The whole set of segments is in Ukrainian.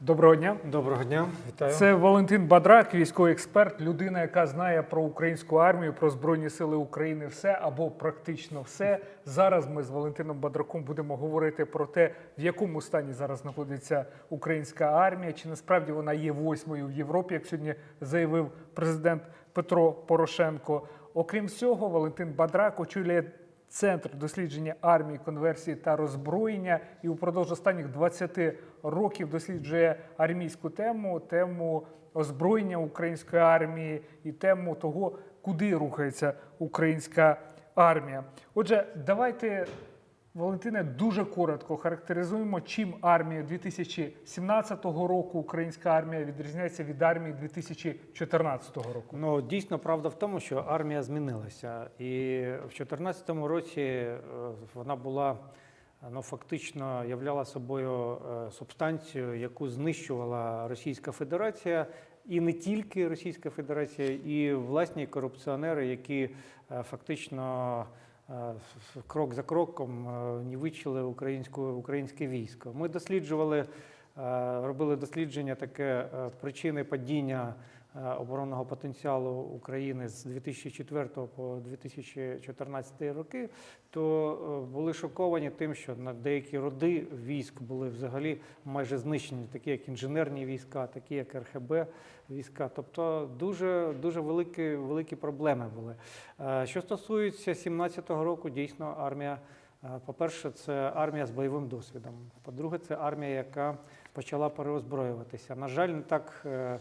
Доброго дня. Доброго дня, вітаю. Це Валентин Бадрак, військовий експерт, людина, яка знає про українську армію, про Збройні Сили України все або практично все. Зараз ми з Валентином Бадраком будемо говорити про те, в якому стані зараз знаходиться українська армія, чи насправді вона є восьмою в Європі, як сьогодні заявив президент Петро Порошенко. Окрім всього, Валентин Бадрак очолює Центр дослідження армії, конверсії та роззброєння і упродовж останніх 20 років досліджує армійську тему, тему озброєння української армії і тему того, куди рухається українська армія. Отже, давайте, Валентине, дуже коротко характеризуємо, чим армія 2017 року, українська армія відрізняється від армії 2014 року. Ну дійсно правда в тому, що армія змінилася, і в 2014 році е, вона була ну фактично являла собою е, субстанцію, яку знищувала Російська Федерація. І не тільки Російська Федерація, і власні корупціонери, які е, фактично крок за кроком е, нівичили українську українське військо. Ми досліджували, е, робили дослідження таке е, причини падіння е, оборонного потенціалу України з 2004 по 2014 роки, то е, були шоковані тим, що на деякі роди військ були взагалі майже знищені, такі як інженерні війська, такі як РХБ війська. Тобто дуже дуже великі, великі проблеми були. Е, Що стосується 2017 року, дійсно армія. е, По-перше, це армія з бойовим досвідом. По-друге, це армія, яка почала переозброюватися. На жаль, не так е, е,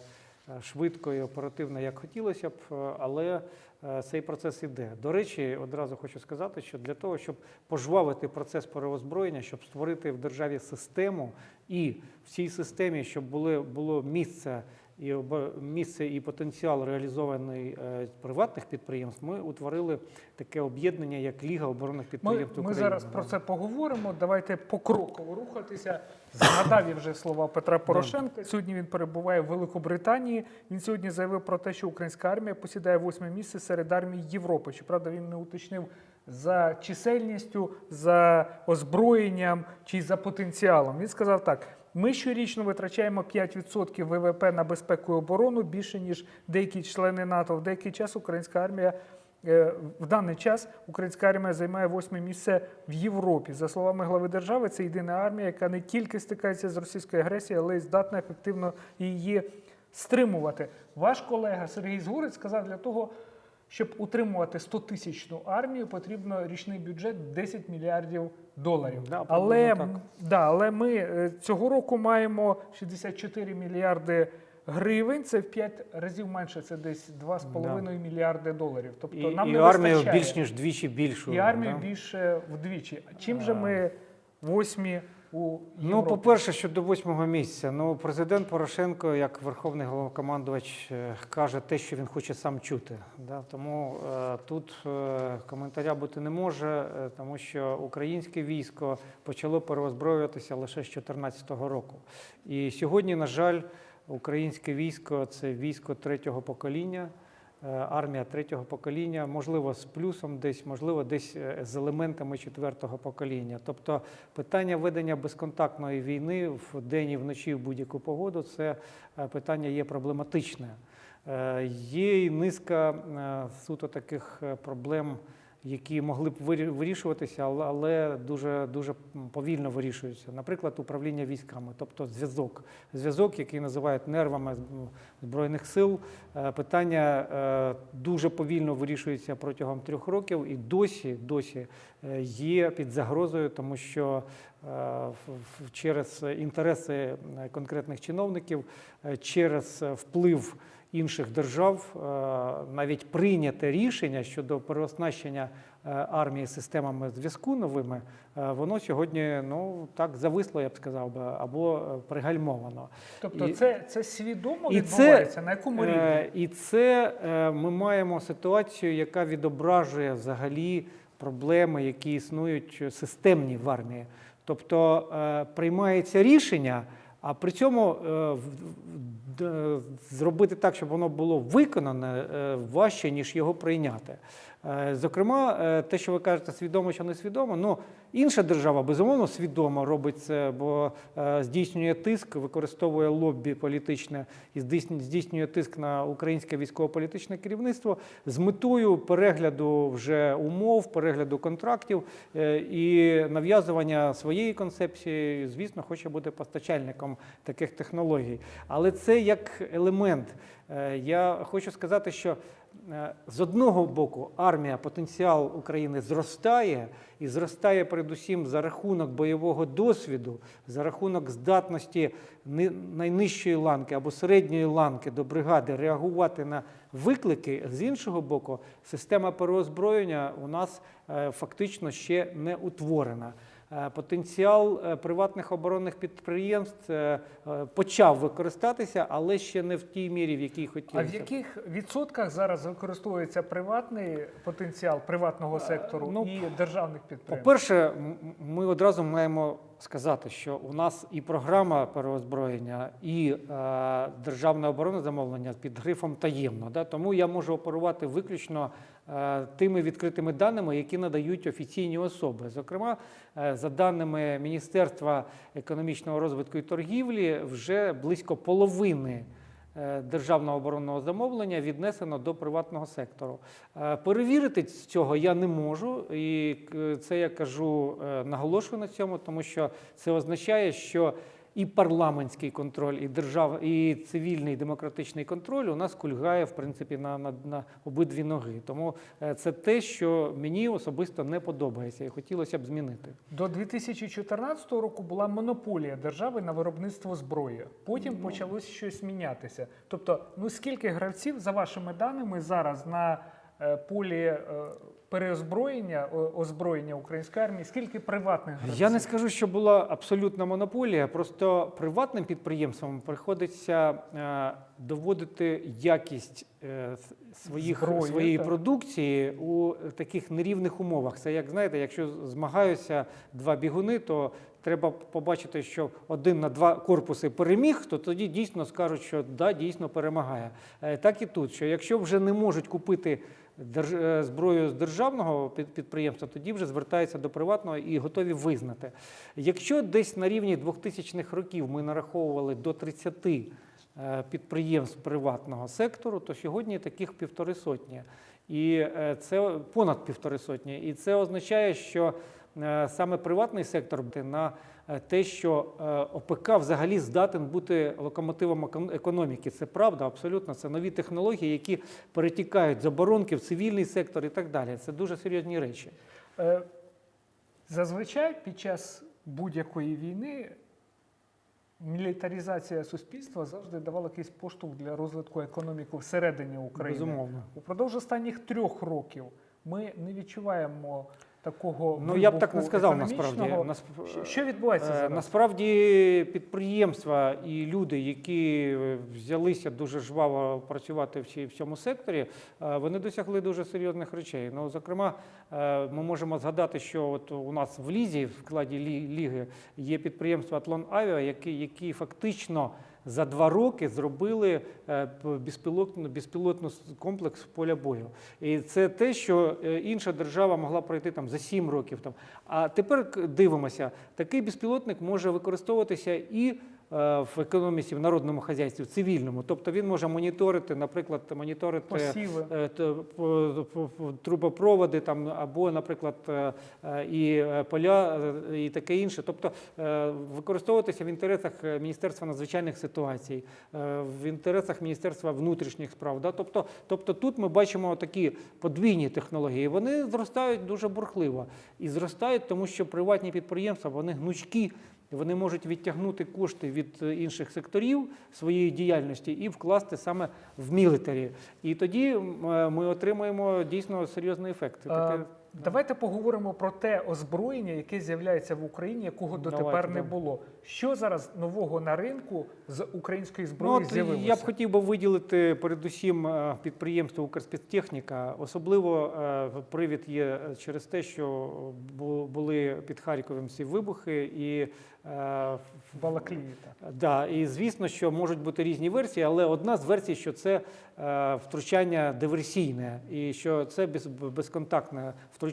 швидко і оперативно, як хотілося б, е, але е, цей процес іде. До речі, одразу хочу сказати, що для того, щоб пожвавити процес переозброєння, щоб створити в державі систему, і в цій системі, щоб були, було місце і місце і потенціал реалізований е, приватних підприємств, ми утворили таке об'єднання як Ліга оборонних Ми, підприємств ми України. зараз про це поговоримо. Давайте покроково рухатися. Згадав я вже слова Петра Порошенка. Сьогодні він перебуває в Великобританії. Він сьогодні заявив про те, що українська армія посідає восьме місце серед армій Європи. Щоправда, він не уточнив за чисельністю, за озброєнням чи за потенціалом. Він сказав так. Ми щорічно витрачаємо 5% ВВП на безпеку і оборону більше ніж деякі члени НАТО. В деякий час українська армія В даний час українська армія займає восьме місце в Європі. За словами глави держави, це єдина армія, яка не тільки стикається з російською агресією, але й здатна ефективно її стримувати. Ваш колега Сергій Згурець сказав, для того, щоб утримувати 100-тисячну армію, потрібно річний бюджет 10 мільярдів доларів. Да, але, приблизно да, але ми е, цього року маємо 64 мільярди гривень. Це в 5 разів менше, це десь 2,5 мільярди доларів. Тобто І, нам і не армію вистачає. більш ніж двічі більшу. І армію да? більше вдвічі. А Чим же ми восьмі у Європі? Ну, по-перше, щодо восьмого місця, ну президент Порошенко, як верховний головнокомандувач, е, каже те, що він хоче сам чути. Да? Тому е, тут е, коментаря бути не може, е, тому що українське військо почало переозброюватися лише з 2014 року. І сьогодні, на жаль, українське військо це військо третього покоління. е, Армія третього покоління, можливо, з плюсом десь, можливо, десь е, з елементами четвертого покоління. Тобто питання ведення безконтактної війни в день і вночі в будь-яку погоду це е, питання є проблематичне. Є і низка суто таких проблем, які могли б вирішуватися, але- дуже дуже повільно вирішуються. Наприклад, управління військами, тобто зв'язок, зв'язок, який називають нервами збройних сил. Е, Питання е, дуже повільно вирішується протягом трьох років, і досі, досі е, є під загрозою, тому що через інтереси конкретних чиновників, через вплив інших держав, е, навіть прийняте рішення щодо переоснащення е, армії системами зв'язку новими, е, воно сьогодні ну так зависло, я б сказав би, або пригальмовано. Тобто і- це, це свідомо і відбувається? На якому рівні? І це ми маємо ситуацію, яка відображує взагалі проблеми, які існують системні в армії. Тобто приймається рішення, а при цьому е, зробити так, щоб воно було виконане, е, важче, ніж його прийняти. Е, Зокрема, е, те, що ви кажете, свідомо чи не свідомо, ну інша держава безумовно свідомо робить це, бо е, здійснює тиск, використовує лоббі політичне і здійснює- тиск на українське військово-політичне керівництво з метою перегляду вже умов, перегляду контрактів і нав'язування своєї концепції. Звісно, хоче бути постачальником таких технологій. Але це як елемент. Я хочу сказати, що з одного боку армія, потенціал України зростає і зростає передусім за рахунок бойового досвіду, за рахунок здатності найнижчої ланки або середньої ланки до бригади реагувати на виклики. З іншого боку, система переозброєння у нас е, фактично ще не утворена. Е, Потенціал е, приватних оборонних підприємств е, почав використатися, але ще не в тій мірі, в якій А в яких відсотках зараз використовується приватний потенціал приватного сектору ну, і державних підприємств? По-перше, ми одразу маємо сказати, що у нас і програма переозброєння, і е, державне оборонне замовлення під грифом таємно. Да? Тому я можу оперувати виключно е, тими відкритими даними, які надають офіційні особи. Зокрема, е, за даними Міністерства економічного розвитку і торгівлі, вже близько половини. Е, Державного оборонного замовлення віднесено до приватного сектору. Е, Перевірити цього я не можу, і е, це я кажу, наголошую на цьому, тому що це означає, що і парламентський контроль, і держав, і цивільний демократичний контроль у нас кульгає в принципі на, на, на обидві ноги. Тому е, це те, що мені особисто не подобається, і хотілося б змінити. До 2014 року була монополія держави на виробництво зброї. Потім почалось щось мінятися. Тобто, ну скільки гравців, за вашими даними, зараз на е, полі е, переозброєння, озброєння української армії, скільки приватних гравців? Я не скажу, що була абсолютна монополія. Просто приватним підприємствам приходиться е, доводити якість е, своїх, Зброї, своєї так. продукції у таких нерівних умовах. Це як знаєте, якщо змагаються два бігуни, то треба побачити, що один на два корпуси переміг, то тоді дійсно скажуть, що да, дійсно перемагає. Е, Так і тут, що якщо вже не можуть купити зброю з державного підприємства, тоді вже звертаються до приватного і готові визнати. Якщо десь на рівні 2000-х років ми нараховували до 30 е, підприємств приватного сектору, то сьогодні таких півтори сотні. І е, це понад півтори сотні. І це означає, що е, саме приватний сектор на е, те, що е, ОПК взагалі здатен бути локомотивом економіки. Це правда, абсолютно. Це нові технології, які перетікають з оборонки в цивільний сектор і так далі. Це дуже серйозні речі. Е, Зазвичай під час будь-якої війни мілітаризація суспільства завжди давала якийсь поштовх для розвитку економіки всередині України. Безумовно. Упродовж останніх трьох років ми не відчуваємо такого. Ну я б так не сказав насправді. Насп- Що- відбувається Е, зараз? Насправді підприємства і люди, які взялися дуже жваво працювати в ці- в цьому секторі, е, вони досягли дуже серйозних речей. Ну, зокрема, е, ми можемо згадати, що от у нас в лізі, в складі лі- ліги, є підприємство Атлон Авіа, які, які фактично за два роки зробили е, п- безпілотну, безпілотну комплекс поля бою. І це те, що е, інша держава могла пройти там за сім років. Там. А тепер дивимося, такий безпілотник може використовуватися і в економіці, в народному хазяйстві, в цивільному. Тобто він може моніторити, наприклад, моніторити Посіви. е, трубопроводи там, або, наприклад, е, е, і е, поля, е, і таке інше. Тобто е, використовуватися в інтересах е, Міністерства надзвичайних ситуацій, е, в інтересах Міністерства внутрішніх справ. Да? Тобто, тобто тут ми бачимо такі подвійні технології. Вони зростають дуже бурхливо. І зростають, тому що приватні підприємства вони гнучкі. Вони можуть відтягнути кошти від е, інших секторів своєї діяльності і вкласти саме в мілітарі. І тоді е, ми отримаємо дійсно серйозний ефект. Давайте поговоримо про те озброєння, яке з'являється в Україні, якого Давайте, дотепер не да. було. Що зараз нового на ринку з української Ну, зброї от з'явилося? я б хотів би виділити передусім е, підприємство Укрспецтехніка. Особливо е, привід є через те, що були під Харковом ці вибухи, і е, в Балаклії. так. Да, і звісно, що можуть бути різні версії, але одна з версій, що це е, втручання диверсійне і що це безконтактне втручання.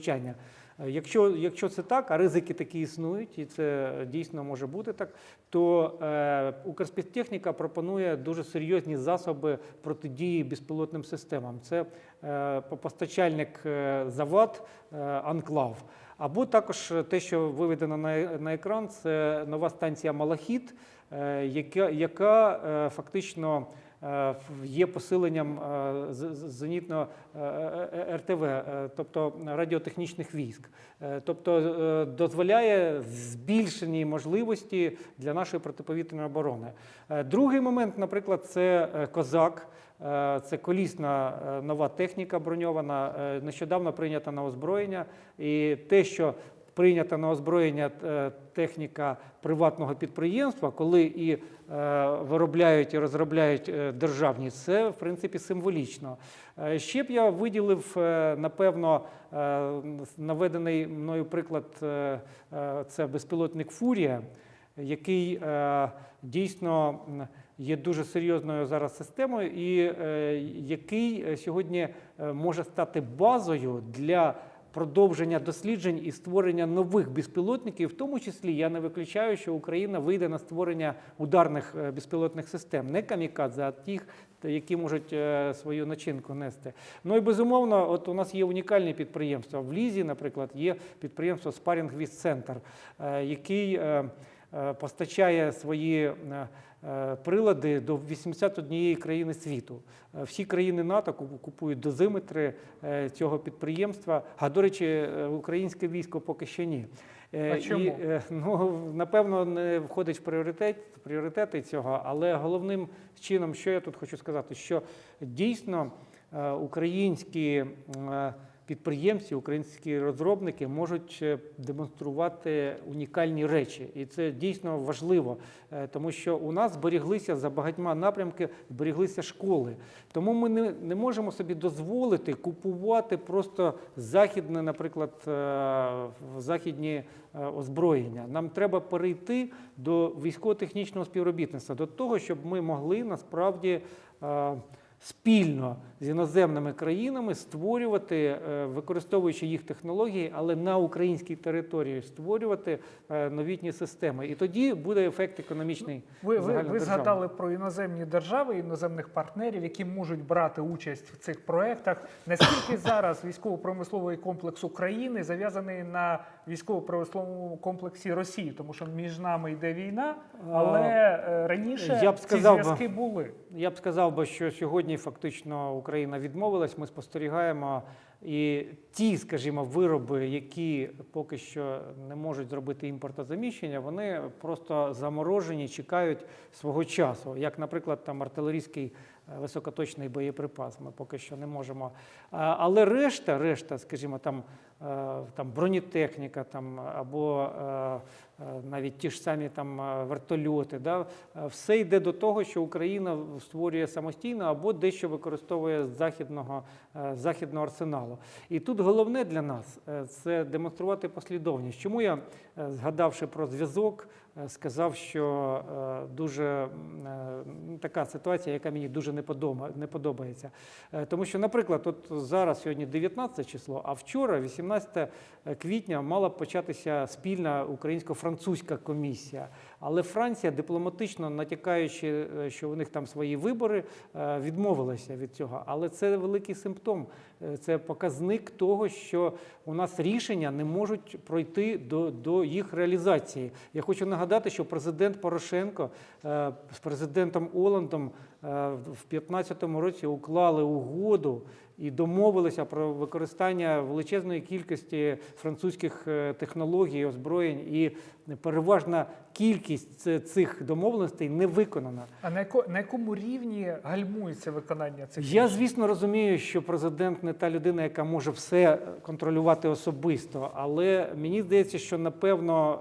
Е, Якщо, якщо це так, а ризики такі існують, і це дійсно може бути так, то е, Укрспецтехніка пропонує дуже серйозні засоби протидії безпілотним системам. Це е, постачальник е, Завод е, Анклав. Або також те, що виведено на, на екран, це нова станція Малахіт, е, яка, яка е, фактично є посиленням е, зенітно е, е, РТВ, е, тобто радіотехнічних військ. Е, Тобто е, дозволяє збільшені можливості для нашої протиповітряної оборони. Е, Другий момент, наприклад, це е, козак. Е, Це колісна е, нова техніка броньована, е, нещодавно прийнята на озброєння. І те, що прийнята на озброєння е, техніка приватного підприємства, коли і е, виробляють і розробляють е, державні, це в принципі символічно. Ще б я виділив, напевно, наведений мною приклад це безпілотник Фурія, який дійсно є дуже серйозною зараз системою, і який сьогодні може стати базою для продовження досліджень і створення нових безпілотників. В тому числі я не виключаю, що Україна вийде на створення ударних е, безпілотних систем, не камікадзе, а тих, які можуть е, свою начинку нести. Ну і безумовно, от у нас є унікальні підприємства. В Лізі, наприклад, є підприємство Sparring With Center, е, який постачає свої прилади до 81 країни світу. Е, Всі країни НАТО куп- купують дозиметри е, цього підприємства. А до речі, е, українське військо поки що ні. Е, А чому? І, е, ну, напевно, не входить в пріоритет, пріоритети цього, але головним чином, що я тут хочу сказати, що дійсно е, українські е, підприємці, українські розробники можуть е, демонструвати унікальні речі, і це дійсно важливо, е, тому що у нас зберіглися за багатьма напрямки, зберіглися школи. Тому ми не, не можемо собі дозволити купувати просто західне, наприклад, е, західні озброєння. Нам треба перейти до військово-технічного співробітництва, до того, щоб ми могли насправді. Спільно з іноземними країнами створювати, е, використовуючи їх технології, але на українській території створювати е, новітні системи. І тоді буде ефект економічний. Ви, ви, ви згадали про іноземні держави, іноземних партнерів, які можуть брати участь в цих проєктах. Наскільки зараз військово-промисловий комплекс України зав'язаний на військово-промисловому комплексі Росії, тому що між нами йде війна, але е, раніше Я б сказав би- зв'язки були. Я б сказав би, що сьогодні фактично Україна відмовилась. Ми спостерігаємо і ті, скажімо, вироби, які поки що не можуть зробити імпортозаміщення, вони просто заморожені, чекають свого часу. Як, наприклад, там артилерійський е, високоточний боєприпас. Ми поки що не можемо. Але решта, решта, скажімо, там, там бронетехніка, там або е, е, навіть ті ж самі там е, вертольоти, да, е, все йде до того, що Україна створює самостійно або дещо використовує з західного, е, західного арсеналу. І тут головне для нас е, це демонструвати послідовність. Чому я, е, згадавши про зв'язок, е, сказав, що е, дуже е, така ситуація, яка мені дуже не подоба- не подобається. Е, Тому що, наприклад, от зараз сьогодні 19 число, а вчора, 18 квітня, мала початися спільна українсько-французька комісія. Але Франція, дипломатично натякаючи, е, що у них там свої вибори, е, відмовилася від цього. Але це великий симптом, Е, це показник того, що у нас рішення не можуть пройти до, до їх реалізації. Я хочу нагадати, що президент Порошенко з президентом Оландом в 2015 році уклали угоду і домовилися про використання величезної кількості французьких технологій, озброєнь, і переважна кількість цих домовленостей не виконана. А на, яко, на якому рівні гальмується виконання цих Я, звісно, розумію, що президент не та людина, яка може все контролювати особисто. Але мені здається, що напевно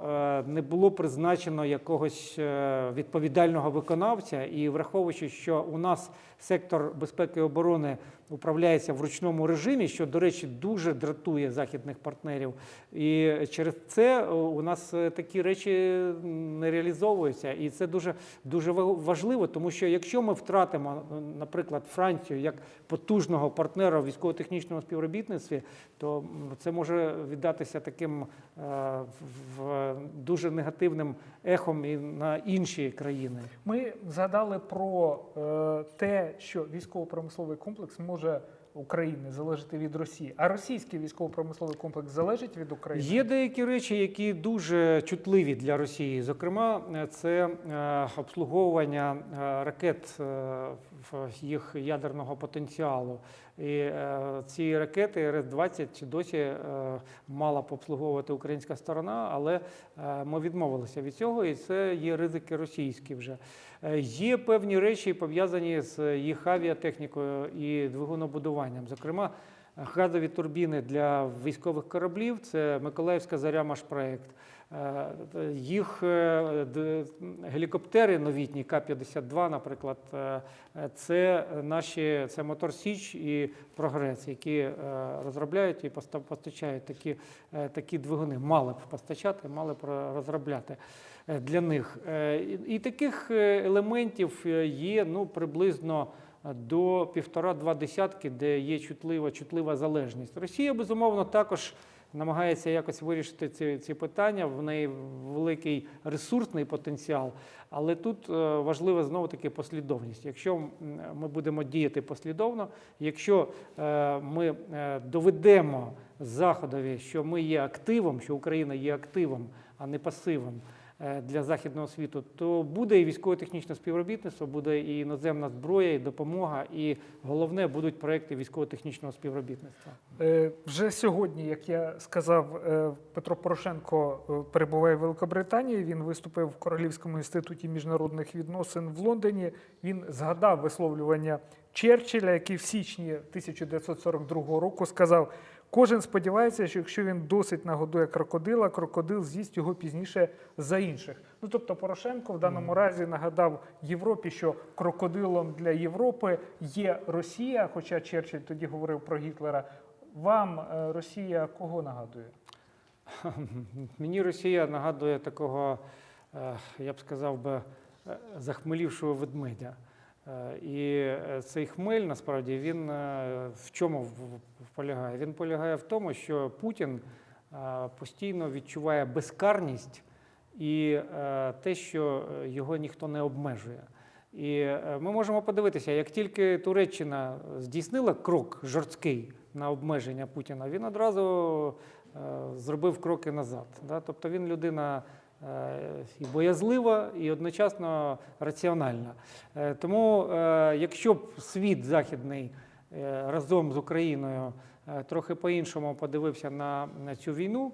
е, не було призначено якогось е, відповідального виконавця, і враховуючи, що у нас сектор безпеки і оборони управляється в ручному режимі, що, до речі, дуже дратує західних партнерів. І через це е, у нас е, такі речі не реалізовуються. І це дуже, дуже важливо, тому що якщо ми втратимо, е, наприклад, Францію як потужного партнера в військово-технічному співробітництві, то це може віддатися таким в- дуже негативним ехом і на інші країни. Ми згадали про те, що військово-промисловий комплекс може України залежати від Росії, а російський військово-промисловий комплекс залежить від України. Є деякі речі, які дуже чутливі для Росії. Зокрема, це е, обслуговування е, ракет е, їх ядерного потенціалу. І е, ці ракети РС-20 досі е, мала б обслуговувати українська сторона, але е, ми відмовилися від цього, і це є ризики російські вже. Є певні речі пов'язані з їх авіатехнікою і двигунобудуванням. Зокрема, газові турбіни для військових кораблів це Миколаївська заря «Машпроект». Е, Їх е, гелікоптери новітні К-52, наприклад, е, це наші це Мотор Січ і Прогрес, які е, розробляють і постачають такі, е, такі двигуни. Мали б постачати, мали б розробляти е, для них. Е, І таких е, елементів е, є ну, приблизно до півтора-два десятки, де є чутлива, чутлива залежність. Росія, безумовно, також намагається якось вирішити ці, ці питання. В неї великий ресурсний потенціал, але тут е, важлива знову таки послідовність. Якщо ми будемо діяти послідовно, якщо е, ми е, доведемо Заходові, що ми є активом, що Україна є активом, а не пасивом для західного світу, то буде і військово-технічне співробітництво, буде і іноземна зброя, і допомога, і головне будуть проекти військово-технічного співробітництва. Е, Вже сьогодні, як я сказав, е, Петро Порошенко е, перебуває в Великобританії. Він виступив в Королівському інституті міжнародних відносин в Лондоні. Він згадав висловлювання Черчилля, який в січні 1942 року сказав: кожен сподівається, що якщо він досить нагодує крокодила, крокодил з'їсть його пізніше за інших. Ну тобто, Порошенко в даному разі нагадав Європі, що крокодилом для Європи є Росія, хоча Черчилль тоді говорив про Гітлера. Вам е, Росія кого нагадує? Мені Росія нагадує такого, е, я б сказав би, е, захмелівшого ведмедя. Е, І е, цей хмель насправді він е, в чому полягає? Він полягає в тому, що Путін постійно відчуває безкарність і те, що його ніхто не обмежує. І ми можемо подивитися, як тільки Туреччина здійснила крок жорсткий на обмеження Путіна, він одразу зробив кроки назад. Тобто він людина і боязлива, і одночасно раціональна. Е, Тому, е, якщо б світ західний е, разом з Україною е, трохи по-іншому подивився на, цю війну,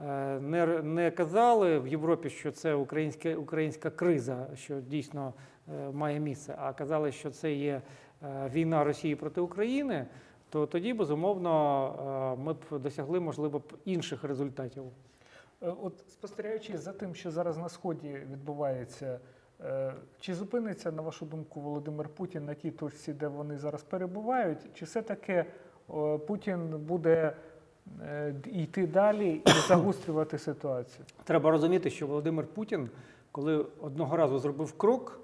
е, не, казали в Європі, що це українська, українська криза, що дійсно е, має місце, а казали, що це є е, війна Росії проти України, то тоді, безумовно, е, ми б досягли, можливо, б інших результатів. Е, От спостерігаючи за тим, що зараз на сході відбувається, е, чи зупиниться, на вашу думку, Володимир Путін на тій точці, де вони зараз перебувають, чи все-таки е, Путін буде йти далі і загострювати ситуацію? Треба розуміти, що Володимир Путін, коли одного разу зробив крок,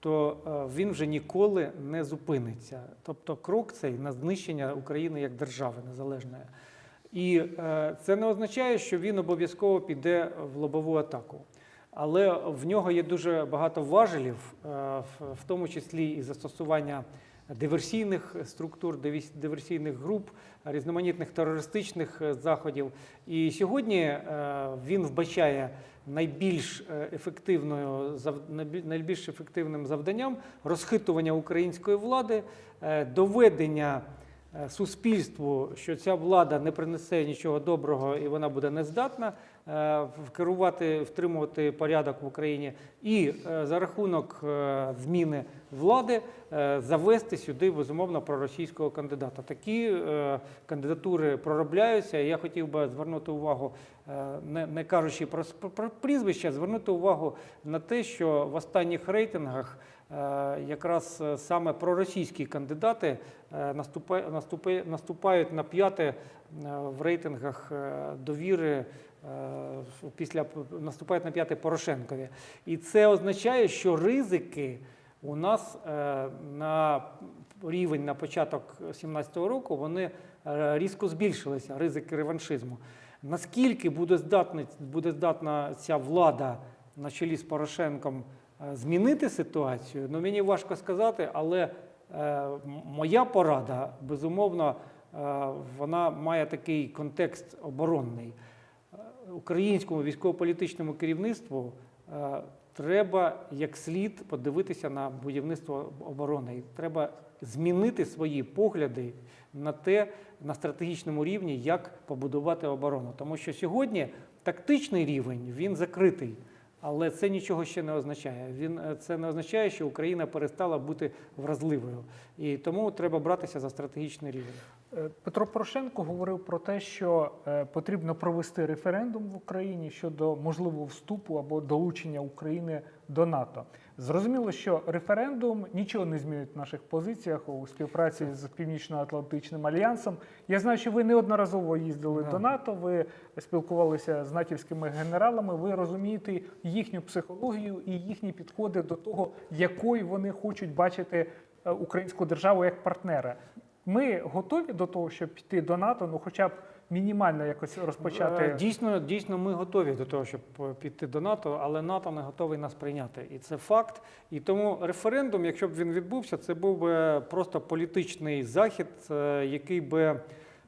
то він вже ніколи не зупиниться. Тобто крок цей на знищення України як держави незалежної. І е, це не означає, що він обов'язково піде в лобову атаку. Але в нього є дуже багато важелів, е, в- тому числі і застосування диверсійних структур, диверсійних груп, різноманітних терористичних е, заходів. І сьогодні він вбачає найбільш ефективною найбільш ефективним завданням розхитування української влади, доведення суспільству, що ця влада не принесе нічого доброго і вона буде нездатна е, керувати, втримувати порядок в Україні, і е, за рахунок е, зміни влади е, завести сюди безумовно проросійського кандидата. Такі е, кандидатури проробляються. Я хотів би звернути увагу, е, не, кажучи про, прізвища, звернути увагу на те, що в останніх рейтингах е, якраз е, саме проросійські кандидати е, наступають на п'яте е, в рейтингах е, довіри. е, Після наступають на п'яте Порошенкові, і це означає, що ризики у нас е, на рівень на початок 2017 року вони е, різко збільшилися, ризики реваншизму. Наскільки буде здатна, буде здатна ця влада на чолі з Порошенком е, змінити ситуацію? Ну мені важко сказати, але е, моя порада, безумовно, е, вона має такий контекст оборонний. Е, Українському військово-політичному керівництву е, треба як слід подивитися на будівництво оборони. І Треба змінити свої погляди на те, на стратегічному рівні, як побудувати оборону. Тому що сьогодні тактичний рівень він закритий. Але це нічого ще не означає. Він е, це не означає, що Україна перестала бути вразливою, і тому треба братися за стратегічний рівень. Е, Петро Порошенко говорив про те, що е, потрібно провести референдум в Україні щодо можливого вступу або долучення України до НАТО. Зрозуміло, що референдум нічого не змінить в наших позиціях у співпраці з Північно-Атлантичним альянсом. Я знаю, що ви неодноразово їздили Да. до НАТО. Ви спілкувалися з натівськими генералами. Ви розумієте їхню психологію і їхні підходи до того, якою вони хочуть бачити е, українську державу як партнера. Ми готові до того, щоб піти до НАТО, ну хоча б мінімально якось Е, розпочати. Дійсно, дійсно, ми готові до того, щоб е, піти до НАТО, але НАТО не готовий нас прийняти. І це факт. І тому референдум, якщо б він відбувся, це був би просто політичний захід, е, який би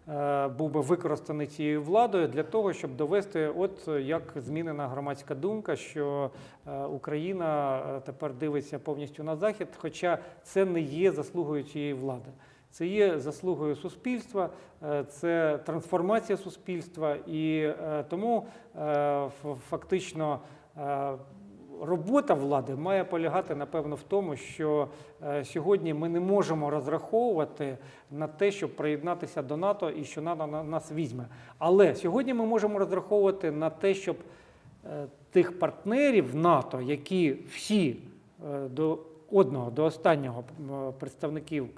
е, був би використаний цією владою для того, щоб довести, от е, як змінена громадська думка, що е, Україна е, тепер дивиться повністю на захід, хоча це не є заслугою цієї влади. Це є заслугою суспільства, е, це трансформація суспільства, і е, тому е, фактично робота влади має полягати, напевно, в тому, що сьогодні ми не можемо розраховувати на те, щоб приєднатися до НАТО і що НАТО на нас візьме. Але сьогодні ми можемо розраховувати на те, щоб тих партнерів НАТО, які всі до одного, до останнього представників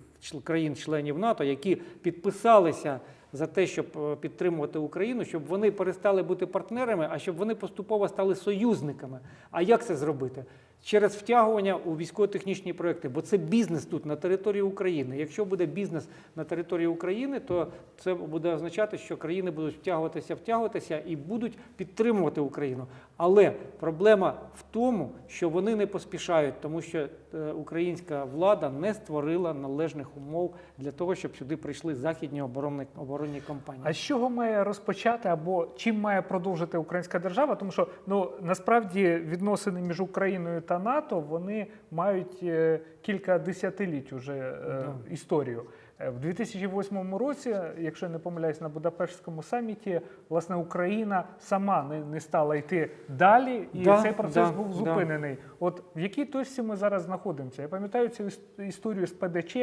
країн-членів НАТО, які підписалися за те, щоб е, підтримувати Україну, щоб вони перестали бути партнерами, а щоб вони поступово стали союзниками. А як це зробити? Через втягування у військово-технічні проекти, бо це бізнес тут на території України. Якщо буде бізнес на території України, то це буде означати, що країни будуть втягуватися, втягуватися і будуть підтримувати Україну. Але проблема в тому, що вони не поспішають, тому що українська влада не створила належних умов для того, щоб сюди прийшли західні оборонні, оборонні компанії. А з чого має розпочати або чим має продовжити українська держава? Тому що ну насправді відносини між Україною та НАТО вони мають е, кілька десятиліть уже е, Да. історію. Е, В 2008 році, якщо я не помиляюсь, на Будапештському саміті, власне, Україна сама не, не стала йти далі, і Да, цей процес да, був да. зупинений. От в якій точці ми зараз знаходимося? Я пам'ятаю цю іс- історію з ПДЧ,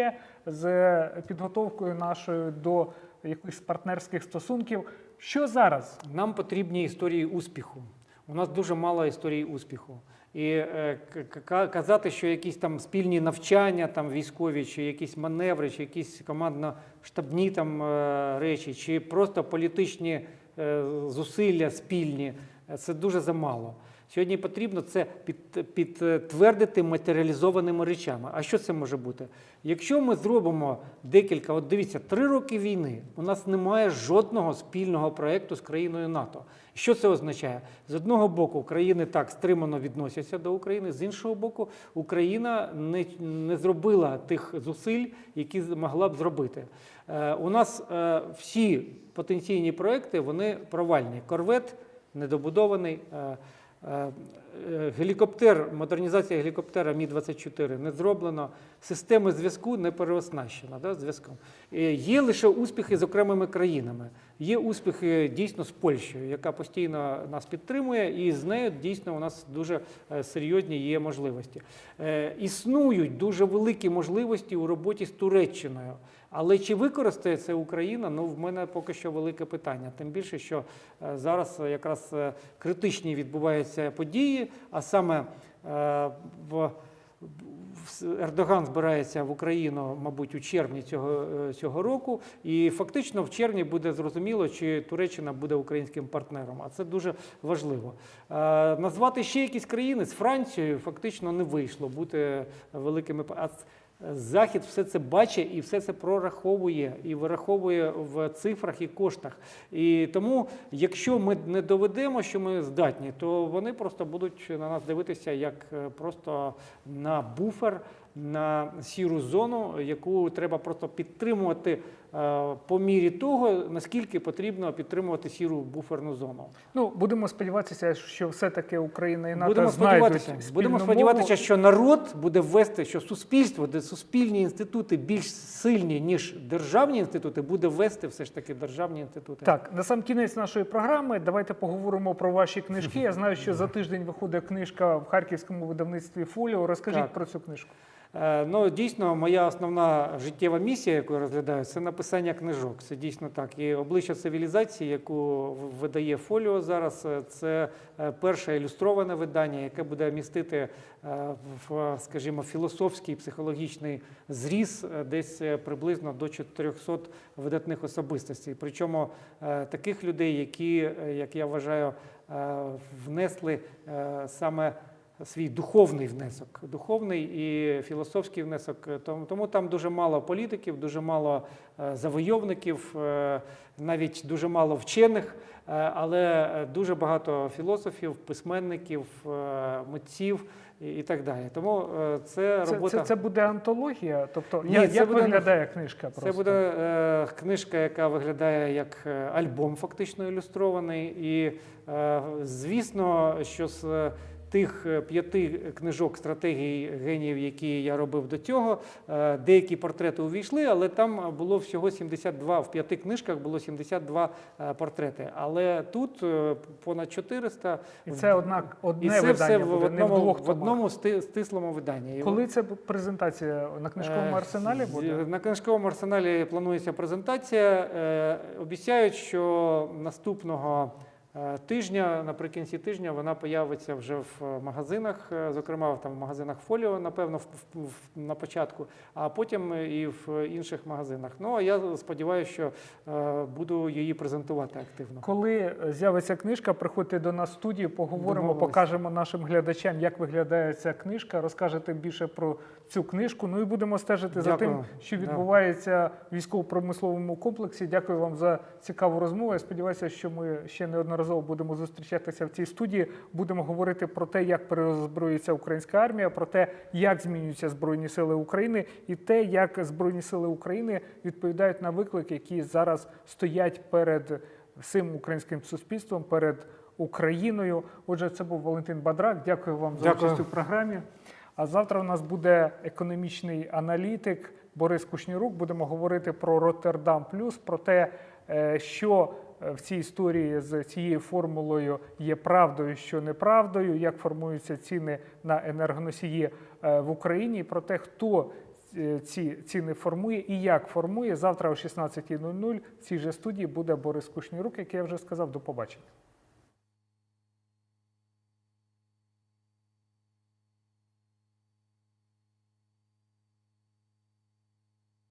з підготовкою нашою до якихось партнерських стосунків. Що зараз? Нам потрібні історії успіху. У нас дуже мало історій успіху. І е, казати, що якісь там спільні навчання, там військові, чи якісь маневри, чи якісь командно-штабні там е, речі, чи просто політичні е, зусилля спільні, це дуже замало. Сьогодні потрібно це під- підтвердити матеріалізованими речами. А що це може бути? Якщо ми зробимо декілька, от дивіться, три роки війни, у нас немає жодного спільного проєкту з країною НАТО. Що це означає? З одного боку, країни так стримано відносяться до України, з іншого боку, Україна не, не зробила тих зусиль, які могла б зробити. Е, у нас е, всі потенційні проекти вони провальні. Корвет недобудований. Е, гелікоптер, модернізація гелікоптера Мі-24 не зроблено, системи зв'язку не переоснащена да, зв'язком. Е, Є лише успіхи з окремими країнами. Є успіхи дійсно з Польщею, яка постійно нас підтримує, і з нею дійсно у нас дуже е, серйозні є можливості. Е, Існують дуже великі можливості у роботі з Туреччиною. Але чи використає це Україна? Ну, в мене поки що велике питання. Тим більше, що е, зараз якраз е, критичні відбуваються події, а саме е, в Ердоган збирається в Україну, мабуть, у червні цього, е, цього року, і фактично в червні буде зрозуміло, чи Туреччина буде українським партнером. А це дуже важливо. Е, Назвати ще якісь країни з Францією фактично не вийшло бути великими. А Захід все це бачить і все це прораховує і вираховує в цифрах і коштах. І тому, якщо ми не доведемо, що ми здатні, то вони просто будуть на нас дивитися як е, просто на буфер, на сіру зону, яку треба просто підтримувати по мірі того, наскільки потрібно підтримувати сіру буферну зону. Ну будемо сподіватися, що все-таки Україна і НАТО Будемо знайдуть сподіватися, будемо сподіватися, що народ буде ввести, що суспільство, де суспільні інститути більш сильні ніж державні інститути, буде ввести все ж таки державні інститути. Так, на сам кінець нашої програми давайте поговоримо про ваші книжки. Я знаю, що за тиждень виходить книжка в харківському видавництві Фоліо. Розкажіть Так. про цю книжку. Е, Ну, дійсно, моя основна життєва місія, яку я розглядаю, це написання книжок. Це дійсно так. І обличчя цивілізації, яку видає Фоліо зараз, е, це е, перше ілюстроване видання, яке буде містити скажімо, філософський психологічний зріз десь приблизно до 400 видатних особистостей. Причому таких людей, які, як я вважаю, внесли саме свій духовний внесок, духовний і філософський внесок. Тому, тому там дуже мало політиків, дуже мало е, завойовників, е, навіть дуже мало вчених, е, але е, дуже багато філософів, письменників, е, митців і, так далі. Тому е, це Це, робота. це, це буде антологія? Тобто, Ні, як, це буде- виглядає книжка? Це буде е, книжка, яка виглядає як е, альбом, фактично ілюстрований. І, е, звісно, що з е, тих е, п'яти книжок стратегій геніїв, які я робив до цього, е, деякі портрети увійшли, але там було всього 72, в п'яти книжках було 72 е, портрети. Але тут понад 400. І це однак І одне це видання все в буде, не в одному, двох в одному стислому виданні. Коли це презентація на книжковому арсеналі буде? На книжковому арсеналі планується презентація. Обіцяють, що наступного тижня, наприкінці тижня, вона появиться вже в магазинах, е, зокрема там в магазинах Фоліо, напевно, в, в- на початку, а потім і в інших магазинах. Ну а я сподіваюся, що е, буду її презентувати активно. Коли е, з'явиться книжка, приходьте до нас в студію, поговоримо, покажемо нашим глядачам, як виглядає ця книжка, розкажете більше про цю книжку. Ну і будемо стежити за тим, що відбувається в військово-промисловому комплексі. Дякую вам за цікаву розмову. Я сподіваюся, що ми ще неодноразово будемо зустрічатися в цій студії. Будемо говорити про те, як переозброюється українська армія, про те, як змінюються збройні сили України, і те, як збройні сили України відповідають на виклики, які зараз стоять перед всім українським суспільством, перед Україною. Отже, це був Валентин Бадрак. Дякую вам за Дякую. участь у програмі. А завтра у нас буде економічний аналітик Борис Кушнірук. Будемо говорити про Роттердам Плюс, про те, е, що в цій історії з цією формулою є правдою, що неправдою, як формуються ціни на енергоносії е, в Україні, про те, хто е, ці ціни формує і як формує. Завтра о 16.00 в цій же студії буде Борис Кушнірук, як я вже сказав. До побачення.